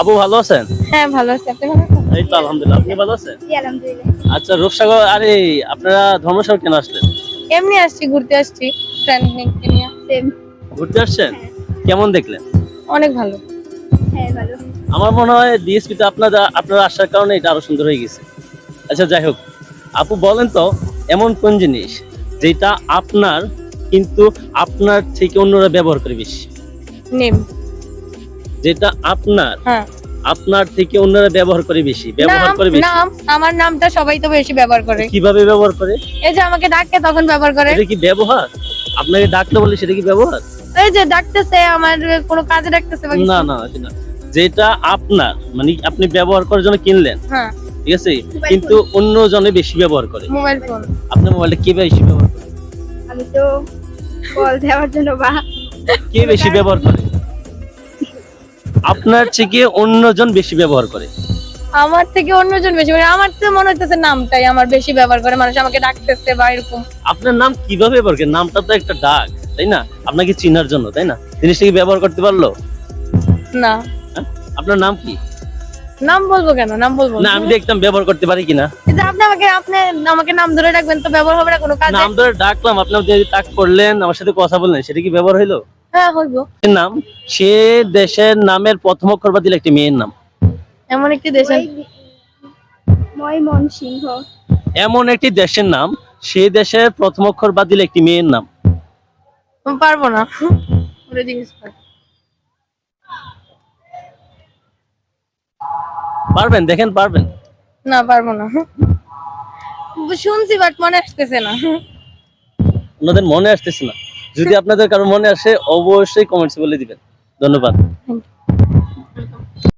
আপু ভালো আছেন? হ্যাঁ ভালো আছি। আপনি ভালো আছেন? এই তো আলহামদুলিল্লাহ। আপনি ভালো আছেন? জি আলহামদুলিল্লাহ। আচ্ছা রূপসাগর আরে আপনারা ধর্মসাগর কেন আসলেন? এমনি আসছি ঘুরতে আসছি। ফ্রেন্ড নিয়ে সেম ঘুরতে আসছেন? কেমন দেখলেন? অনেক ভালো। হ্যাঁ ভালো। আমার মনে হয় ডিএসপি তে আপনারা আপনারা আসার কারণে এটা আরও সুন্দর হয়ে গেছে। আচ্ছা যাই হোক। আপু বলেন তো এমন কোন জিনিস যেটা আপনার কিন্তু আপনার থেকে অন্যরা ব্যবহার করে বেশি? নেম যেটা আপনার হ্যাঁ। আপনার থেকে অন্যরা ব্যবহার করে বেশি ব্যবহার করে বেশি। নাম আমার নামটা সবাই তো বেশি ব্যবহার করে। কীভাবে ব্যবহার করে? এই যে আমাকে ডাকে তখন ব্যবহার করে। এটা কি ব্যবহার? আপনাকে ডাকতে বলে সেটা কি ব্যবহার? এই যে ডাকতেছে আমার কোনো কাজে ডাকতেছে না না না। যেটা আপনার মানে আপনি ব্যবহার করার জন্য কিনলেন হ্যাঁ। ঠিক আছে? কিন্তু অন্য জনে বেশি ব্যবহার করে। Mobile phone. আপনার মোবাইলটা কে বেশি ব্যবহার করে? আমি তো কল দেওয়ার জন্য বা কে বেশি ব্যবহার করে? আপনার থেকে অন্যজন বেশি ব্যবহার করে? আমার থেকে অন্যজন বেশি মানে আমার তো মনে হইতেছে নামটাই আমার বেশি ব্যবহার করে মানুষ আমাকে ডাকতেছে বা এরকম। আপনার নাম কীভাবে ব্যবহার করে? নামটা তো একটা ডাক তাই না? আপনাকে চিনার জন্য তাই না? জিনিসটা কি ব্যবহার করতে পারল? না। হ্যাঁ? আপনার নাম কি? নাম বলব কেন? নাম বলব। না আমি দেখতাম ব্যবহার করতে পারি কিনা। যে আপনি আমাকে আপনি আমাকে নাম ধরে ডাকবেন তো ব্যবহার হবে না কোনো কাজে? নাম ধরে ডাকলাম আপনি যদি তাক করলেন আমার সাথে কথা বললেন সেটা কি ব্যবহার হইল? হ্যাঁ হইবো। নাম? সে দেশের নামের প্রথম অক্ষর বা দিলে একটি মেয়ের নাম। এমন একটি দেশে ময়মন সিংহ এমন একটি দেশের নাম সে দেশের প্রথম অক্ষর বাদ দিলে একটি মেয়ের নাম। পারব না। পারবেন দেখেন পারবেন। না পারব না। শুনছি বাট মনে আসতেছে না। ওনাদের মনে আসতেছে না। যদি আপনাদের কারও মনে আসে অবশ্যই কমেন্টস বলে দিবেন। ধন্যবাদ।